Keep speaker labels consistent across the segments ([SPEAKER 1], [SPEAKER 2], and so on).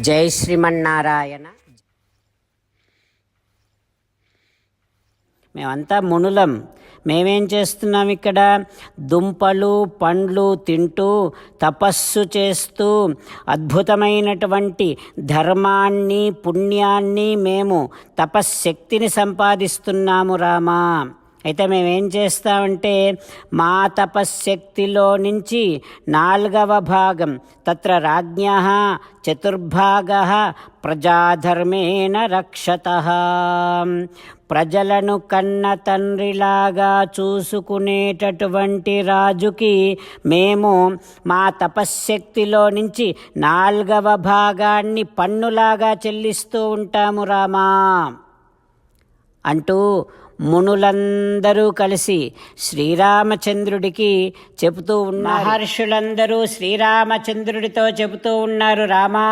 [SPEAKER 1] జై శ్రీమన్నారాయణ. మేమంతా మునులం. మేమేం చేస్తున్నాం ఇక్కడ? దుంపలు పండ్లు తింటూ తపస్సు చేస్తూ అద్భుతమైనటువంటి ధర్మాన్ని పుణ్యాన్ని మేము తపశ్శక్తిని సంపాదిస్తున్నాము రామా. అయితే మేమేం చేస్తామంటే మా తపశ్శక్తిలో నుంచి నాలుగవ భాగం తత్ర రాజ్ఞ చతుర్భాగ ప్రజాధర్మేణ రక్షత. ప్రజలను కన్న తండ్రిలాగా చూసుకునేటటువంటి రాజుకి మేము మా తపశ్శక్తిలో నుంచి నాలుగవ భాగాన్ని పన్నులాగా చెల్లిస్తూ ఉంటాము రామా. అంటూ మునులందరూ కలిసి శ్రీరామచంద్రుడికి చెబుతూ ఉన్న మహర్షులందరూ శ్రీరామచంద్రుడితో చెబుతూ ఉన్నారు రామా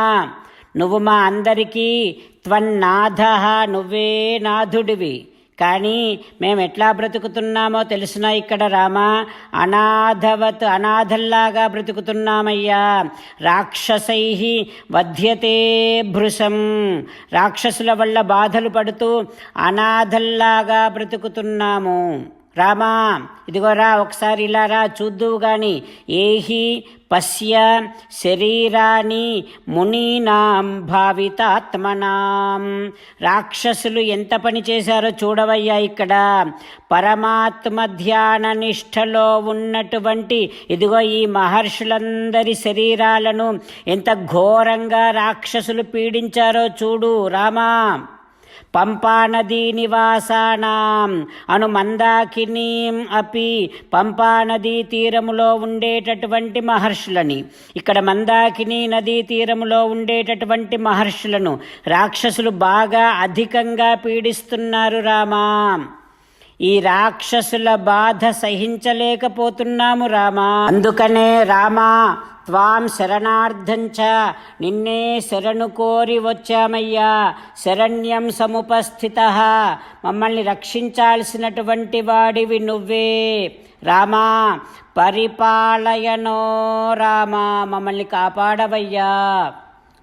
[SPEAKER 1] నువ్వు మా అందరికీ త్వన్నాథ నువ్వే నాథుడివి. కానీ మేము ఎట్లా బ్రతుకుతున్నామో తెలిసిన ఇక్కడ రామా? అనాథవత్ అనాథల్లాగా బ్రతుకుతున్నామయ్యా. రాక్షసై వధ్యతే భృశం. రాక్షసుల వల్ల బాధలు పడుతూ అనాథల్లాగా బ్రతుకుతున్నాము. రామా ఇదిగోరా ఒకసారి ఇలా రా చూద్దువు గాని. ఏహి పశ్య శరీరాన్ని మునీనాం భావితాత్మనాం. రాక్షసులు ఎంత పని చేశారో చూడవయ్యా ఇక్కడ. పరమాత్మ ధ్యాన నిష్టలో ఉన్నటువంటి ఇదిగో ఈ మహర్షులందరి శరీరాలను ఎంత ఘోరంగా రాక్షసులు పీడించారో చూడు రామా. పంపానదీ నివాసానాం అను మందాకినీం అపి పంపానదీ తీరములో ఉండేటటువంటి మహర్షులని. ఇక్కడ మందాకిని నదీ తీరములో ఉండేటటువంటి మహర్షులను రాక్షసులు బాగా అధికంగా పీడిస్తున్నారు రామా. ఈ రాక్షసుల బాధ సహించలేకపోతున్నాము రామా. అందుకనే రామా త్వాం శరణార్థంచ నిన్నే శరణు కోరి వచ్చామయ్యా శరణ్యం సముపస్థిత మమ్మల్ని రక్షించాల్సినటువంటి వాడివి నువ్వే రామా పరిపాలయనో రామా మమ్మల్ని కాపాడవయ్యా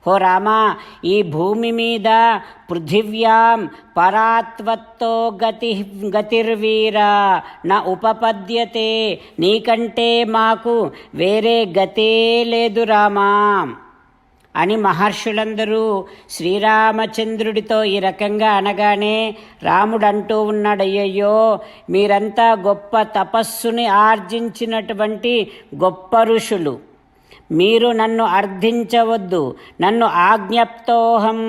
[SPEAKER 1] హో రామా ఈ భూమి మీద పృథివ్యాం పరాత్వత్తో గతి గతిర్వీరా నా ఉపపద్యతే నీకంటే మాకు వేరే గతే లేదు రామా. అని మహర్షులందరూ శ్రీరామచంద్రుడితో ఈ రకంగా అనగానే రాముడు అంటూ ఉన్నాడు అయ్యయ్యో మీరంతా గొప్ప తపస్సుని ఆర్జించినటువంటి గొప్ప ఋషులు. మీరు నన్ను అర్థించవద్దు. నన్ను ఆజ్ఞప్తోహం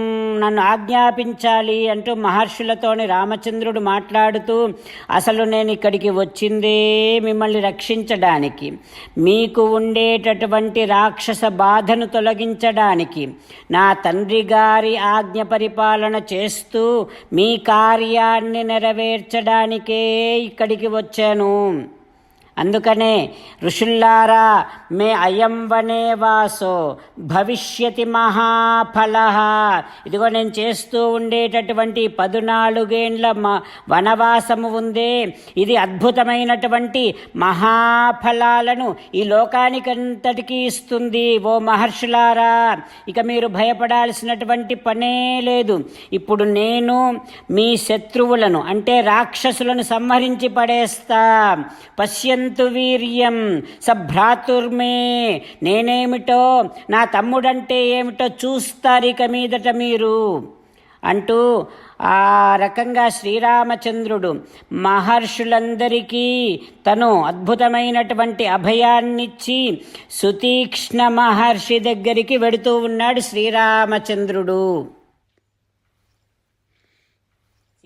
[SPEAKER 1] నన్ను ఆజ్ఞాపించాలి అంటూ మహర్షులతోని రామచంద్రుడు మాట్లాడుతూ అసలు నేను ఇక్కడికి వచ్చిందే మిమ్మల్ని రక్షించడానికి మీకు ఉండేటటువంటి రాక్షస బాధను తొలగించడానికి. నా తండ్రి గారి ఆజ్ఞ పరిపాలన చేస్తూ మీ కార్యాన్ని నెరవేర్చడానికే ఇక్కడికి వచ్చాను. అందుకనే ఋషుల్లారా మే అయం వనే వాసో భవిష్యతి మహాఫల. ఇదిగో నేను చేస్తూ ఉండేటటువంటి పదునాలుగేండ్ల మ వనవాసము ఉందే. ఇది అద్భుతమైనటువంటి మహాఫలాలను ఈ లోకానికంతటికీ ఇస్తుంది ఓ మహర్షులారా. ఇక మీరు భయపడాల్సినటువంటి పనే లేదు. ఇప్పుడు నేను మీ శత్రువులను అంటే రాక్షసులను సంహరించి పడేస్తా. పశ్యంతు వీర్యం సభ్రాతుర్మే. నేనేమిటో నా తమ్ముడంటే ఏమిటో చూస్తారు ఇక మీదట మీరు. అంటూ ఆ రకంగా శ్రీరామచంద్రుడు మహర్షులందరికీ తను అద్భుతమైనటువంటి అభయాన్నిచ్చి సుతీక్ష్ణ మహర్షి దగ్గరికి వెడుతూ ఉన్నాడు శ్రీరామచంద్రుడు.